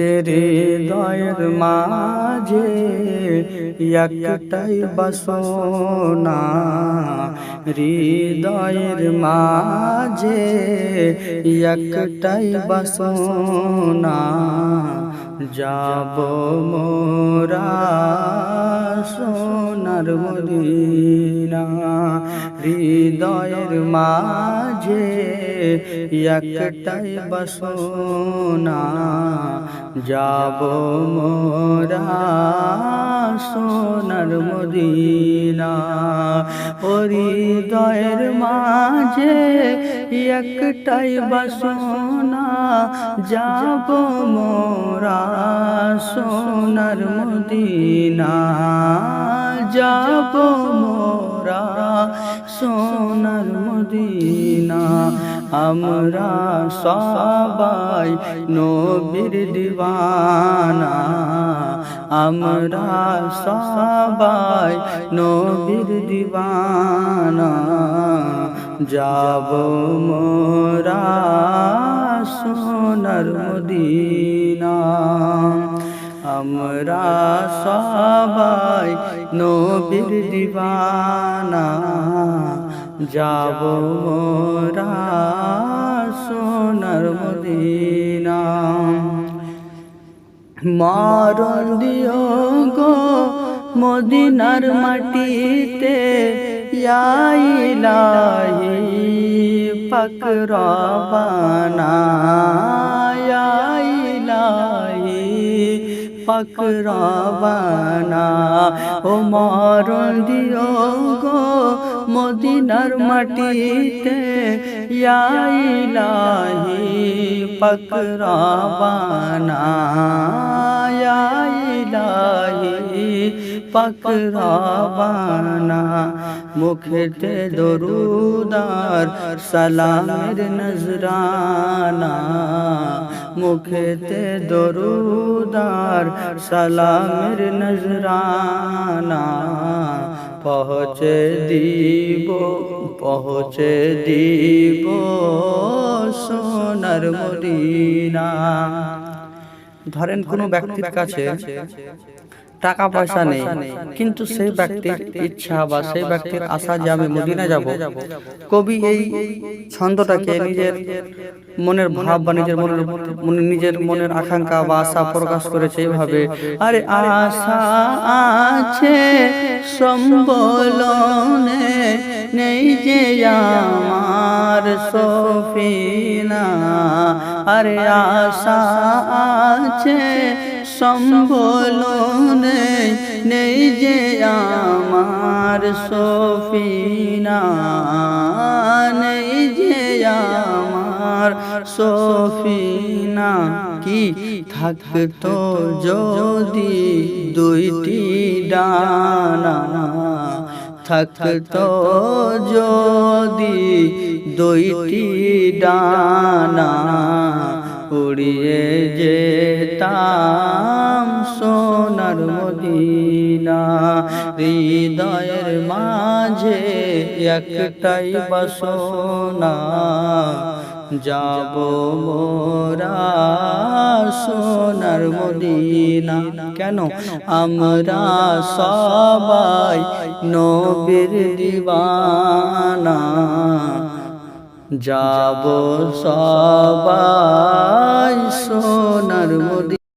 তেরে দয়ের মাঝে একটাই বাসনা, হৃদয়ের মাঝে একটাই বাসনা, যাব মোরা সোনার মদিনা, হৃদয়ের মাঝে একটাই বাসনা যাব মোরা সোনার মদিনা। হৃদয়ের মাঝে একটাই বাসনা যাব মোরা সোনার মদিনা। যাব মোরা সোনার মদিনা। আমরা সবাই নবীর দিওয়ানা আমরা সবাই নবীর দিওয়ানা যাব মোরা সোনার মদিনা। আমরা সবাই নবীর দিবানা। যাব মোরা সোনার মদিনা। মরণ দিও গো মদিনার মাটিতে, ইয়াইলাহি পকরাবানা ইয়াইলাহি পকরাবানা ও মরণ দিও গো মদিনার মাটিতে ইয়াইলাহি পকরাবানা ইয়াইলাহি পকরাবানা মুখেতে দরুদার সালামের নজরানা। মুখেতে দরুদার সালামের নজরানা পৌঁছে দিব পৌঁছে দিব সোনার মদিনা। ধরেন কোনো ব্যক্তির কাছে টাকা পয়সা নেই। কিন্তু সেই ব্যক্তির ইচ্ছা বা সেই ব্যক্তির আশা যে আমি মদিনা যাব। কবি এই ছন্দটাকে নিজের মনের ভাব বা নিজের মনের নিজের মনের আকাঙ্ক্ষা বা আশা প্রকাশ করেছে এইভাবে। আরে আশা আছে সম্বলনে নেই যে আমার সফিনা। আরে আশা আছে, সম্বলনে নেই যে আমার সফিনা, নেই যে আমার সফিনা। কি থাকতো যদি দুইটি ডানা? থাকতো যদি দুইটি ডানা? উড়িয়ে যেতাম সোনার মদিনা। হৃদয়ের মাঝে একটাই বাসনা, যাব মোরা সোনার মদিনা। কেন? আমরা সবাই নবীর দিবানা। যাব সবাই সোনার মদিনা